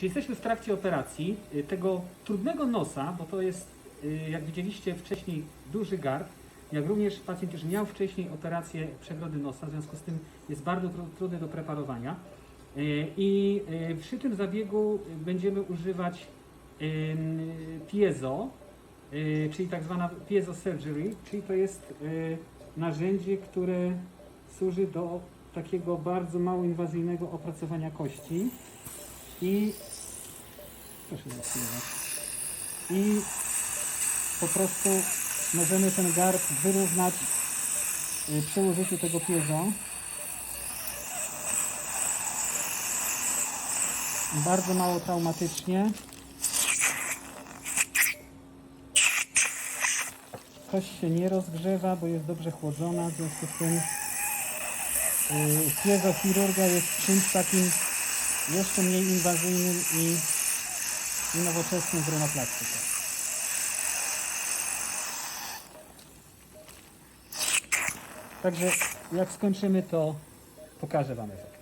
Czyli jesteśmy w trakcie operacji y, tego trudnego nosa, bo to jest, y, jak widzieliście wcześniej, duży gard. Jak również pacjent już miał wcześniej operację przegrody nosa, w związku z tym jest bardzo tru- trudny do preparowania. Y, I przy tym zabiegu będziemy używać piezo, czyli tak zwana piezo surgery, czyli to jest narzędzie, które służy do takiego bardzo mało inwazyjnego opracowania kości i proszę zatrzymać. i po prostu możemy ten gard wyrównać y, przy użyciu tego piezo. Bardzo mało traumatycznie. Kość się nie rozgrzewa, bo jest dobrze chłodzona, w związku z tym yy, piezochirurgia jest czymś takim jeszcze mniej inwazyjnym i, i nowoczesnym z renoplastyka. Także jak skończymy to pokażę Wam efekt.